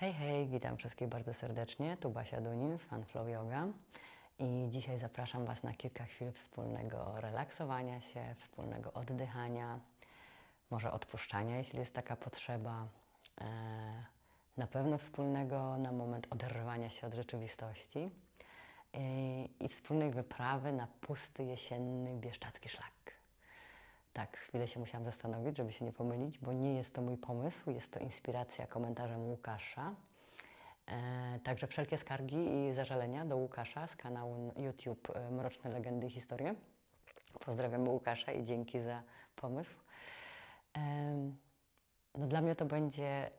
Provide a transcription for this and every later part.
Hej, hej, witam wszystkich bardzo serdecznie. Tu Basia Dunin z Funflow Yoga i dzisiaj zapraszam Was na kilka chwil wspólnego relaksowania się, wspólnego oddychania, może odpuszczania, jeśli jest taka potrzeba. E, na pewno wspólnego na moment oderwania się od rzeczywistości e, i wspólnej wyprawy na pusty jesienny bieszczacki szlak. Tak, chwilę się musiałam zastanowić, żeby się nie pomylić, bo nie jest to mój pomysł, jest to inspiracja komentarzem Łukasza. E, także wszelkie skargi i zażalenia do Łukasza z kanału YouTube e, Mroczne Legendy i Historie. Pozdrawiamy Łukasza i dzięki za pomysł. E, no dla mnie to będzie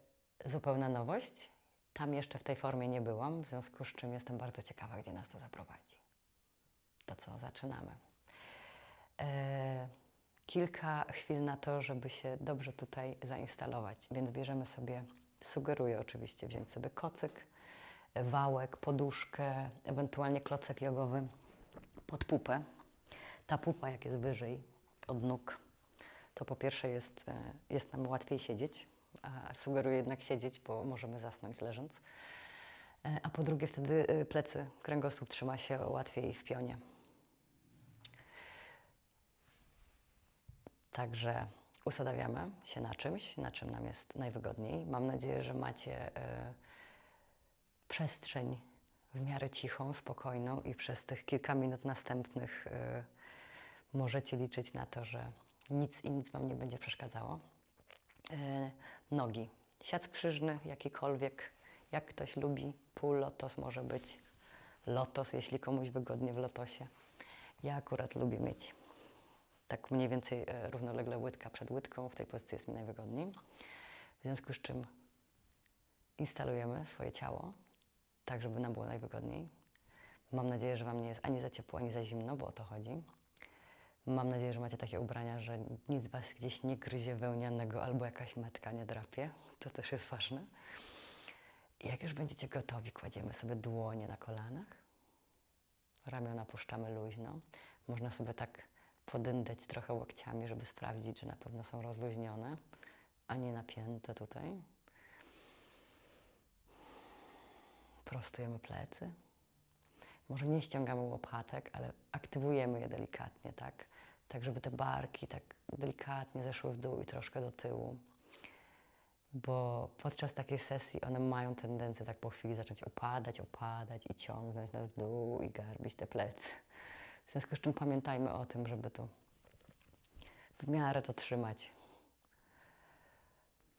zupełna nowość. Tam jeszcze w tej formie nie byłam, w związku z czym jestem bardzo ciekawa, gdzie nas to zaprowadzi. To co, zaczynamy. E, kilka chwil na to, żeby się dobrze tutaj zainstalować, więc bierzemy sobie, sugeruję oczywiście wziąć sobie kocyk, wałek, poduszkę, ewentualnie klocek jogowy pod pupę. Ta pupa, jak jest wyżej od nóg, to po pierwsze jest, e, jest nam łatwiej siedzieć, a sugeruję jednak siedzieć, bo możemy zasnąć leżąc. E, A po drugie wtedy e, plecy, kręgosłup trzyma się łatwiej w pionie. Także usadawiamy się na czymś, na czym nam jest najwygodniej. Mam nadzieję, że macie e, przestrzeń w miarę cichą, spokojną i przez tych kilka minut następnych e, możecie liczyć na to, że nic i nic Wam nie będzie przeszkadzało. E, nogi. Siac krzyżny, jakikolwiek, jak ktoś lubi, półlotos może być, lotos, jeśli komuś wygodnie w lotosie. Ja akurat lubię mieć tak mniej więcej e, równolegle łydka przed łydką, w tej pozycji jest mi najwygodniej. W związku z czym instalujemy swoje ciało, tak żeby nam było najwygodniej. Mam nadzieję, że Wam nie jest ani za ciepło, ani za zimno, bo o to chodzi. Mam nadzieję, że macie takie ubrania, że nic Was gdzieś nie gryzie wełnianego albo jakaś metka nie drapie. To też jest ważne. I jak już będziecie gotowi, kładziemy sobie dłonie na kolanach. Ramiona puszczamy luźno. Można sobie tak podyndać trochę łokciami, żeby sprawdzić, że na pewno są rozluźnione, a nie napięte tutaj. Prostujemy plecy. Może nie ściągamy łopatek, ale aktywujemy je delikatnie, tak? Tak, żeby te barki tak delikatnie zeszły w dół i troszkę do tyłu. Bo podczas takiej sesji one mają tendencję tak po chwili zacząć opadać, opadać i ciągnąć nas w dół i garbić te plecy. W związku z czym pamiętajmy o tym, żeby to w miarę to trzymać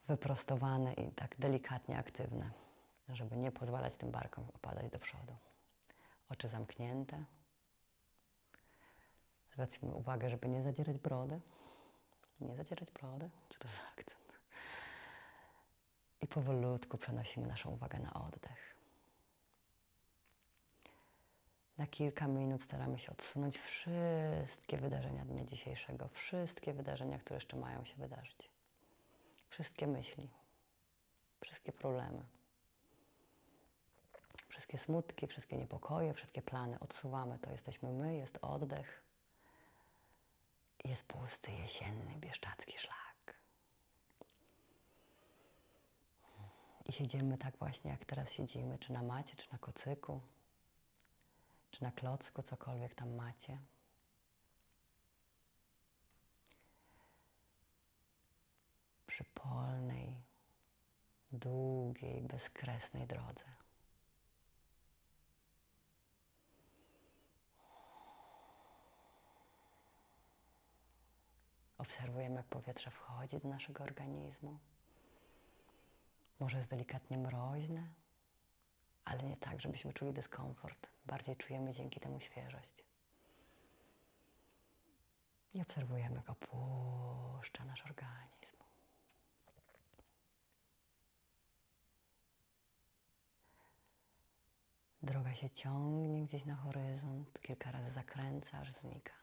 wyprostowane i tak delikatnie aktywne, żeby nie pozwalać tym barkom opadać do przodu. Oczy zamknięte. Zwróćmy uwagę, żeby nie zadzierać brody. Nie zadzierać brody. Co to za akcent? I powolutku przenosimy naszą uwagę na oddech. Na kilka minut staramy się odsunąć wszystkie wydarzenia dnia dzisiejszego, wszystkie wydarzenia, które jeszcze mają się wydarzyć. Wszystkie myśli, wszystkie problemy, wszystkie smutki, wszystkie niepokoje, wszystkie plany. Odsuwamy to. Jesteśmy my, jest oddech. Jest pusty jesienny bieszczacki szlak. I siedzimy tak właśnie, jak teraz siedzimy, czy na macie, czy na kocyku czy na klocku, cokolwiek tam macie. Przy polnej, długiej, bezkresnej drodze. Obserwujemy, jak powietrze wchodzi do naszego organizmu. Może jest delikatnie mroźne, ale nie tak, żebyśmy czuli dyskomfort. Bardziej czujemy dzięki temu świeżość. I obserwujemy, jak opuszcza nasz organizm. Droga się ciągnie gdzieś na horyzont, kilka razy zakręca, aż znika.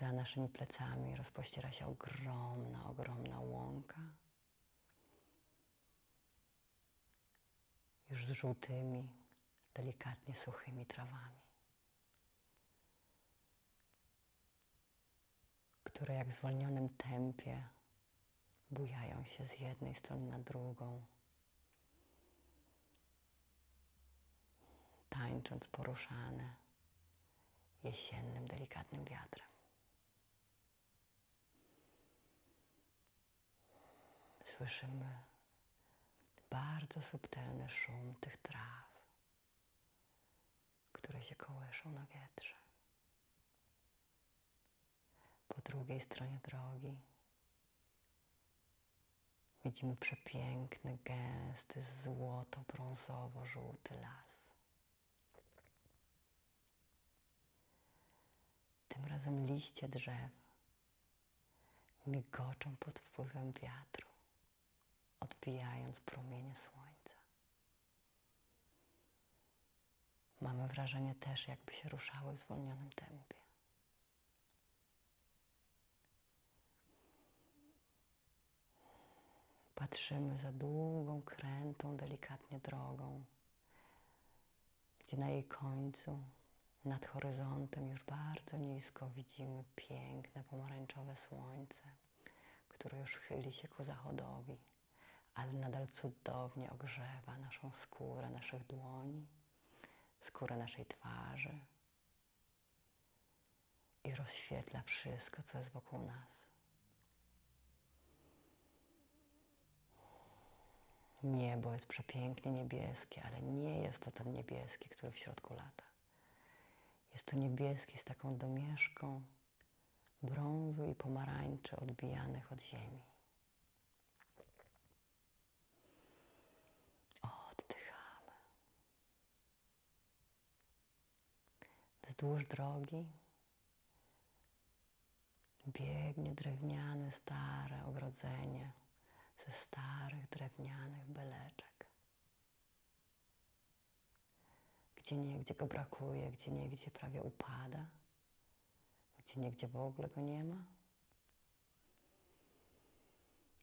Za naszymi plecami rozpościera się ogromna, ogromna łąka. Już z żółtymi, delikatnie suchymi trawami, które jak w zwolnionym tempie bujają się z jednej strony na drugą, tańcząc poruszane jesiennym, delikatnym wiatrem. Słyszymy bardzo subtelny szum tych traw, które się kołyszą na wietrze. Po drugiej stronie drogi widzimy przepiękny, gęsty, złoto-brązowo-żółty las. Tym razem liście drzew migoczą pod wpływem wiatru, odbijając promienie słońca. Mamy wrażenie też, jakby się ruszały w zwolnionym tempie. Patrzymy za długą, krętą, delikatnie drogą, gdzie na jej końcu, nad horyzontem, już bardzo nisko widzimy piękne pomarańczowe słońce, które już chyli się ku zachodowi, ale nadal cudownie ogrzewa naszą skórę, naszych dłoni, skórę naszej twarzy i rozświetla wszystko, co jest wokół nas. Niebo jest przepięknie niebieskie, ale nie jest to ten niebieski, który w środku lata. Jest to niebieski z taką domieszką brązu i pomarańczy odbijanych od ziemi. Wzdłuż drogi biegnie drewniane, stare ogrodzenie ze starych drewnianych beleczek. Gdzie niegdzie go brakuje, gdzie niegdzie prawie upada, gdzie niegdzie w ogóle go nie ma.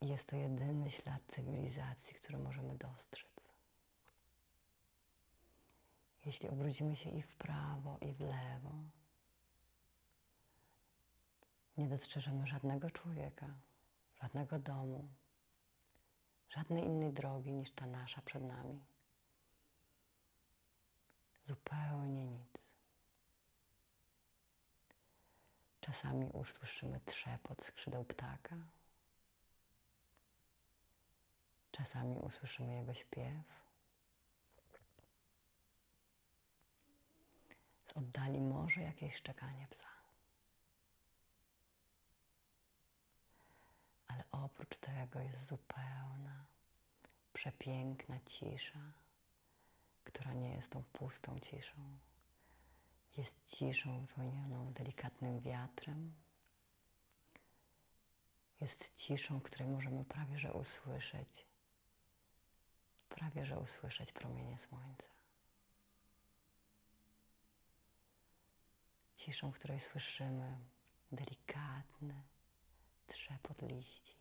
Jest to jedyny ślad cywilizacji, który możemy dostrzec. Jeśli obrócimy się i w prawo, i w lewo, nie dostrzeżemy żadnego człowieka, żadnego domu, żadnej innej drogi niż ta nasza przed nami. Zupełnie nic. Czasami usłyszymy trzepot skrzydeł ptaka. Czasami usłyszymy jego śpiew. Z oddali może jakieś szczekanie psa. Ale oprócz tego jest zupełna, przepiękna cisza, która nie jest tą pustą ciszą. Jest ciszą wypełnioną delikatnym wiatrem. Jest ciszą, której możemy prawie że usłyszeć, prawie że usłyszeć promienie słońca. Ciszą, której słyszymy delikatny, trzepot liści.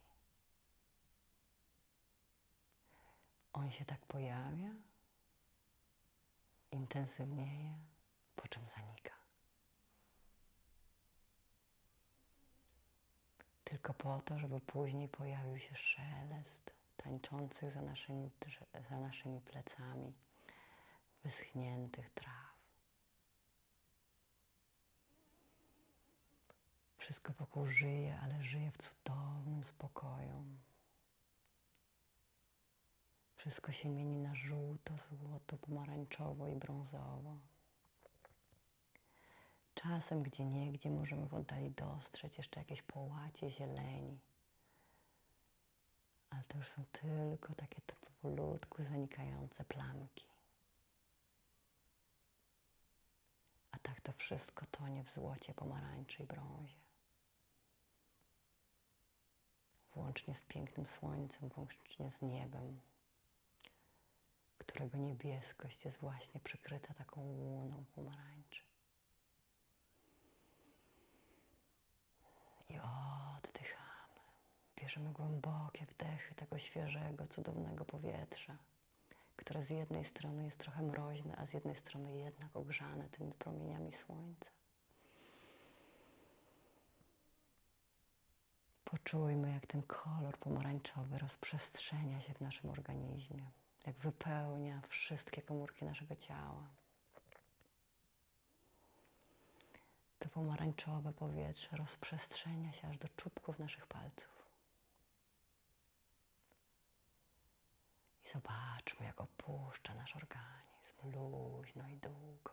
On się tak pojawia, intensywnieje, po czym zanika. Tylko po to, żeby później pojawił się szelest tańczących za naszymi, za naszymi plecami wyschniętych traw. Wszystko wokół żyje, ale żyje w cudownym spokoju. Wszystko się mieni na żółto, złoto, pomarańczowo i brązowo. Czasem gdzie niegdzie możemy w oddali dostrzec jeszcze jakieś połacie zieleni. Ale to już są tylko takie powolutku zanikające plamki. A tak to wszystko tonie w złocie, pomarańczy i brązie włącznie z pięknym słońcem, włącznie z niebem, którego niebieskość jest właśnie przykryta taką łuną pomarańczy. I oddychamy. Bierzemy głębokie wdechy tego świeżego, cudownego powietrza, które z jednej strony jest trochę mroźne, a z jednej strony jednak ogrzane tymi promieniami słońca. Poczujmy, jak ten kolor pomarańczowy rozprzestrzenia się w naszym organizmie, jak wypełnia wszystkie komórki naszego ciała. To pomarańczowe powietrze rozprzestrzenia się aż do czubków naszych palców. I zobaczmy, jak opuszcza nasz organizm luźno i długo.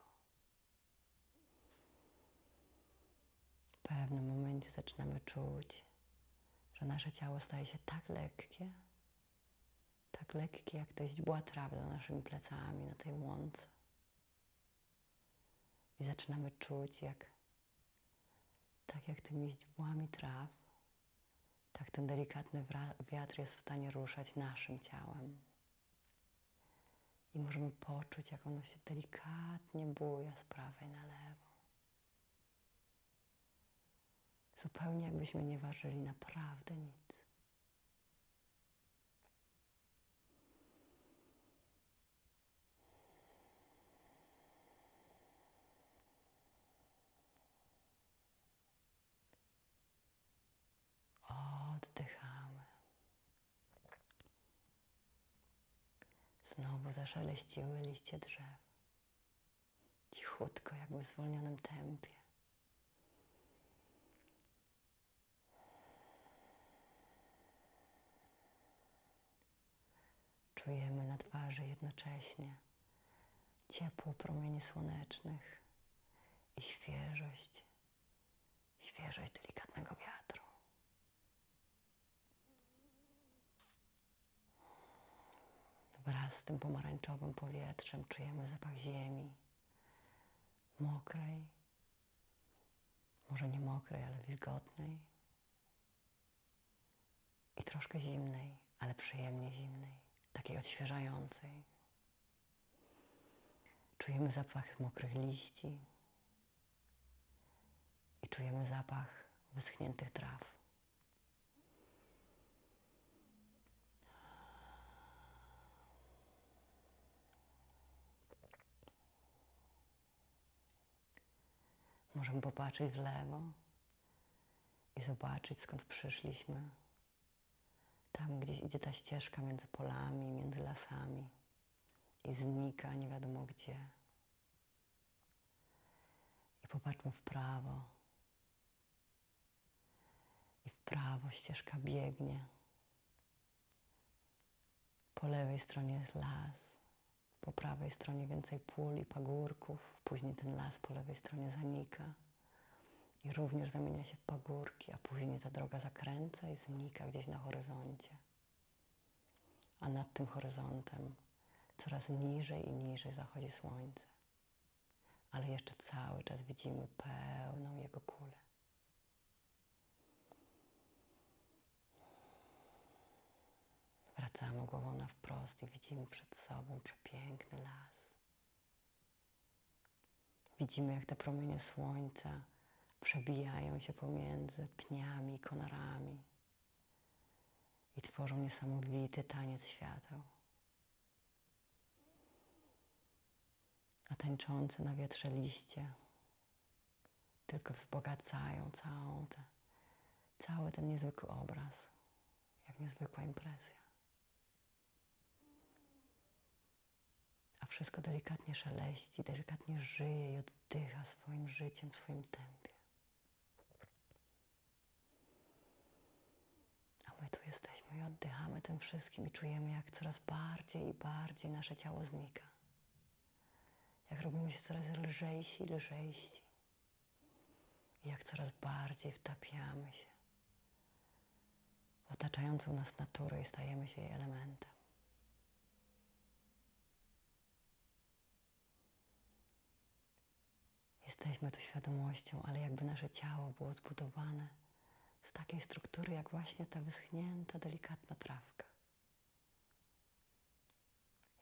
W pewnym momencie zaczynamy czuć, że nasze ciało staje się tak lekkie, tak lekkie jak te źdźbła traw za naszymi plecami na tej łące. I zaczynamy czuć, jak tak jak tymi źdźbłami traw, tak ten delikatny wiatr jest w stanie ruszać naszym ciałem. I możemy poczuć, jak ono się delikatnie buja z prawej na lewo. Zupełnie jakbyśmy nie ważyli naprawdę nic. Oddychamy. Znowu zaszeleściły liście drzew. Cichutko, jakby w zwolnionym tempie. Czujemy na twarzy jednocześnie ciepło promieni słonecznych i świeżość, świeżość delikatnego wiatru. Wraz z tym pomarańczowym powietrzem czujemy zapach ziemi, mokrej, może nie mokrej, ale wilgotnej. I troszkę zimnej, ale przyjemnie zimnej takiej odświeżającej. Czujemy zapach mokrych liści i czujemy zapach wyschniętych traw. Możemy popatrzeć w lewo i zobaczyć, skąd przyszliśmy. Tam gdzieś idzie ta ścieżka między polami, między lasami i znika nie wiadomo gdzie. I popatrzmy w prawo. I w prawo ścieżka biegnie. Po lewej stronie jest las, po prawej stronie więcej pól i pagórków. Później ten las po lewej stronie zanika i również zamienia się w pagórki, a później ta droga zakręca i znika gdzieś na horyzoncie. A nad tym horyzontem coraz niżej i niżej zachodzi słońce. Ale jeszcze cały czas widzimy pełną jego kulę. Wracamy głową na wprost i widzimy przed sobą przepiękny las. Widzimy, jak te promienie słońca przebijają się pomiędzy pniami konarami i tworzą niesamowity taniec świateł. A tańczące na wietrze liście tylko wzbogacają całą te, cały ten niezwykły obraz, jak niezwykła impresja. A wszystko delikatnie szeleści, delikatnie żyje i oddycha swoim życiem, swoim tempie. My tu jesteśmy i oddychamy tym wszystkim i czujemy, jak coraz bardziej i bardziej nasze ciało znika. Jak robimy się coraz lżejsi i lżejsi. I jak coraz bardziej wtapiamy się w otaczającą nas naturę i stajemy się jej elementem. Jesteśmy tu świadomością, ale jakby nasze ciało było zbudowane takiej struktury, jak właśnie ta wyschnięta, delikatna trawka.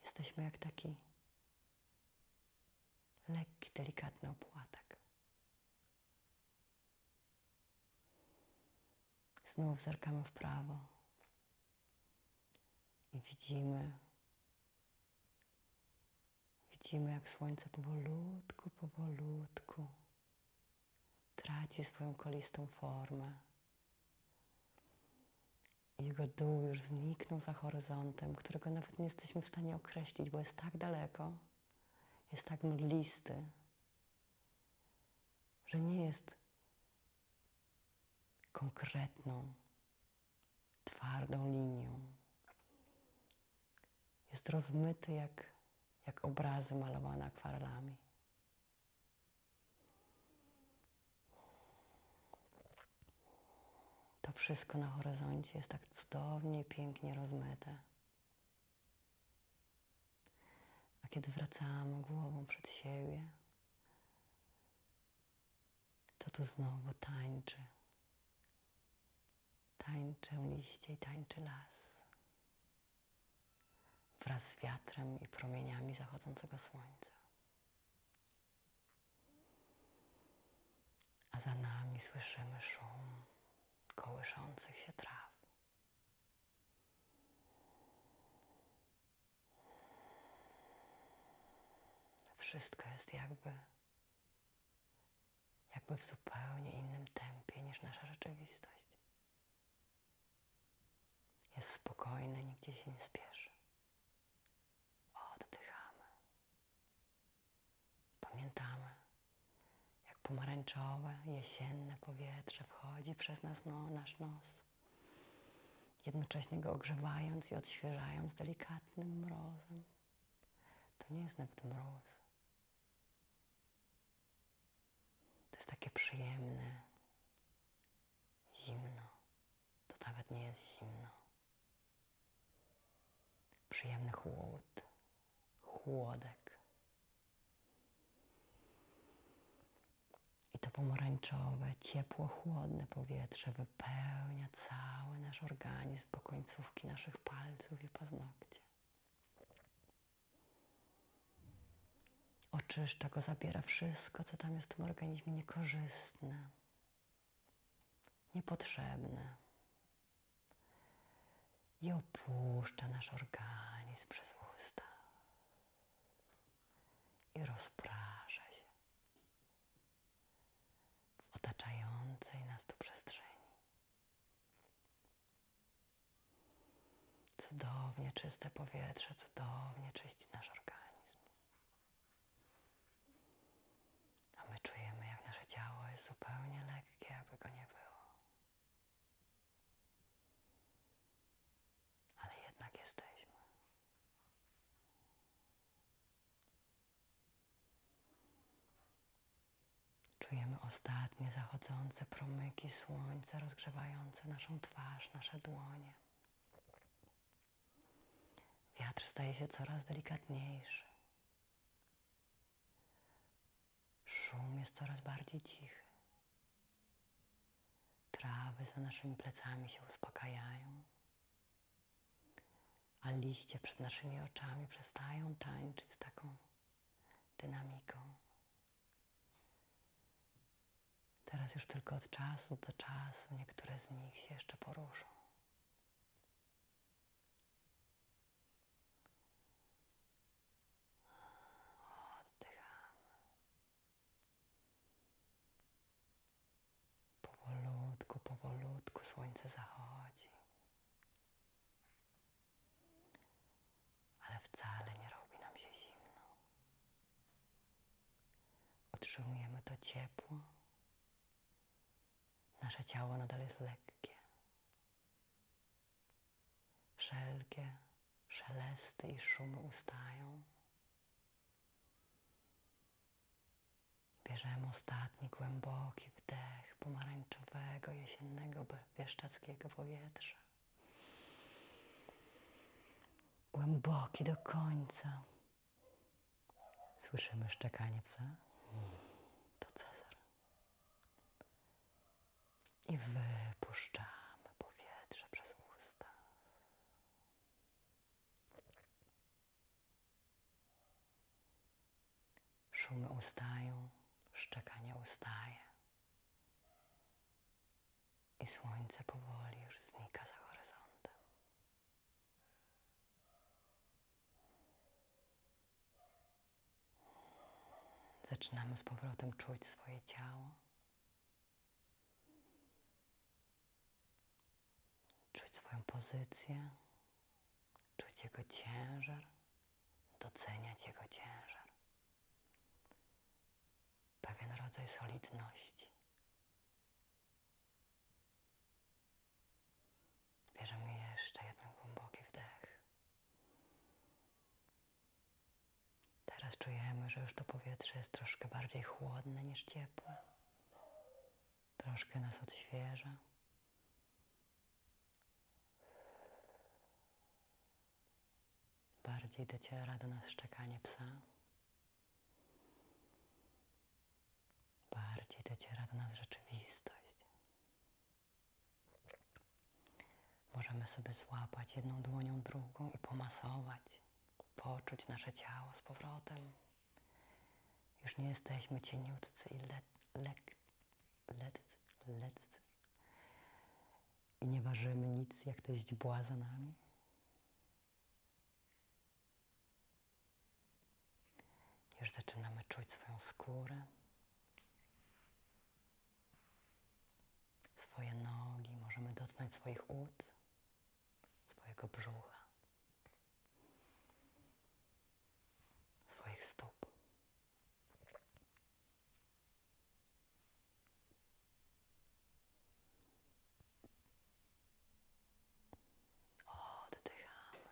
Jesteśmy jak taki lekki, delikatny opłatek. Znów zerkamy w prawo i widzimy, widzimy jak słońce powolutku, powolutku traci swoją kolistą formę Jego dół już zniknął za horyzontem, którego nawet nie jesteśmy w stanie określić, bo jest tak daleko, jest tak mglisty, że nie jest konkretną, twardą linią. Jest rozmyty jak, jak obrazy malowane akwarelami. To wszystko na horyzoncie jest tak cudownie pięknie rozmyte. A kiedy wracamy głową przed siebie, to tu znowu tańczy. Tańczą liście i tańczy las. Wraz z wiatrem i promieniami zachodzącego słońca. A za nami słyszymy szum kołyszących się traw. Wszystko jest jakby, jakby w zupełnie innym tempie niż nasza rzeczywistość. Jest spokojne, nigdzie się nie spieszy. Oddychamy. Pamiętamy, pomarańczowe, jesienne powietrze wchodzi przez nas no, nasz nos, jednocześnie go ogrzewając i odświeżając delikatnym mrozem. To nie jest nawet mróz. To jest takie przyjemne, zimno. To nawet nie jest zimno. Przyjemny chłód, chłodek. I to pomarańczowe, ciepło, chłodne powietrze wypełnia cały nasz organizm po końcówki naszych palców i paznokcie. Oczyszcza go, zabiera wszystko, co tam jest w tym organizmie niekorzystne, niepotrzebne. I opuszcza nasz organizm przez usta. I rozprasza otaczającej nas tu przestrzeni. Cudownie czyste powietrze, cudownie czyści nasz organizm. A my czujemy, jak nasze ciało jest zupełnie lekkie, aby go nie było. Ale jednak jesteśmy. Czujemy ostatnie zachodzące promyki słońca rozgrzewające naszą twarz, nasze dłonie. Wiatr staje się coraz delikatniejszy. Szum jest coraz bardziej cichy. Trawy za naszymi plecami się uspokajają, a liście przed naszymi oczami przestają tańczyć z taką dynamiką. Teraz już tylko od czasu do czasu niektóre z nich się jeszcze poruszą. Oddychamy. Powolutku, powolutku słońce zachodzi. Ale wcale nie robi nam się zimno. Utrzymujemy to ciepło. Nasze ciało nadal jest lekkie. Wszelkie szelesty i szumy ustają. Bierzemy ostatni głęboki wdech pomarańczowego, jesiennego, bieszczackiego powietrza. Głęboki do końca. Słyszymy szczekanie psa? To Cezar. I wypuszczamy powietrze przez usta. Szumy ustają, szczekanie ustaje. I słońce powoli już znika za horyzontem. Zaczynamy z powrotem czuć swoje ciało. Czuć swoją pozycję, czuć jego ciężar, doceniać jego ciężar. Pewien rodzaj solidności. Bierzemy jeszcze jeden głęboki wdech. Teraz czujemy, że już to powietrze jest troszkę bardziej chłodne niż ciepłe. Troszkę nas odświeża. Bardziej dociera do nas szczekanie psa. Bardziej dociera do nas rzeczywistość. Możemy sobie złapać jedną dłonią drugą i pomasować, poczuć nasze ciało z powrotem. Już nie jesteśmy cieniutcy i le, lek, letcy, letcy. I nie ważymy nic, jak to źdźbła za nami. Zaczynamy czuć swoją skórę, swoje nogi, możemy dotknąć swoich ud, swojego brzucha, swoich stóp. Oddychamy.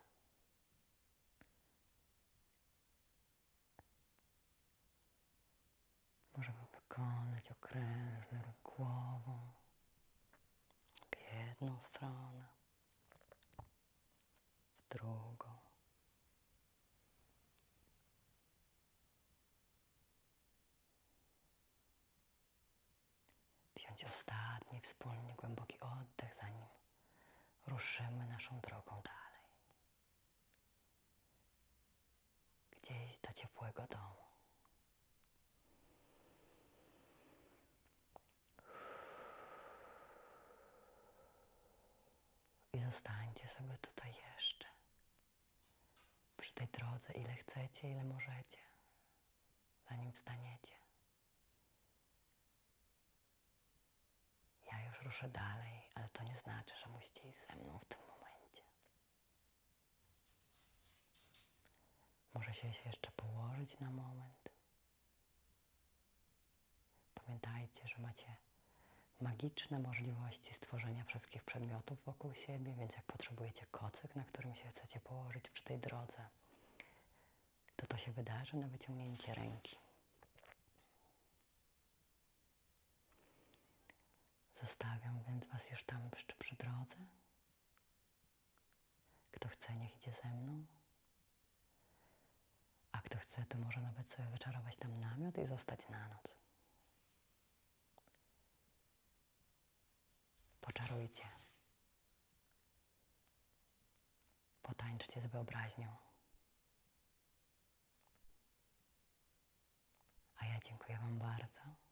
Możemy wykonać okrężny ruch głową w jedną stronę, w drugą. Wziąć ostatni wspólnie głęboki oddech, zanim ruszymy naszą drogą dalej. Gdzieś do ciepłego domu. Zostańcie sobie tutaj jeszcze. Przy tej drodze, ile chcecie, ile możecie, zanim wstaniecie. Ja już ruszę dalej, ale to nie znaczy, że musicie iść ze mną w tym momencie. Może się jeszcze położyć na moment. Pamiętajcie, że macie magiczne możliwości stworzenia wszystkich przedmiotów wokół siebie, więc jak potrzebujecie kocyk, na którym się chcecie położyć przy tej drodze, to to się wydarzy na wyciągnięcie ręki. Zostawiam więc Was już tam jeszcze przy drodze. Kto chce, niech idzie ze mną. A kto chce, to może nawet sobie wyczarować tam namiot i zostać na noc. Poczarujcie. Potańczcie z wyobraźnią. A ja dziękuję Wam bardzo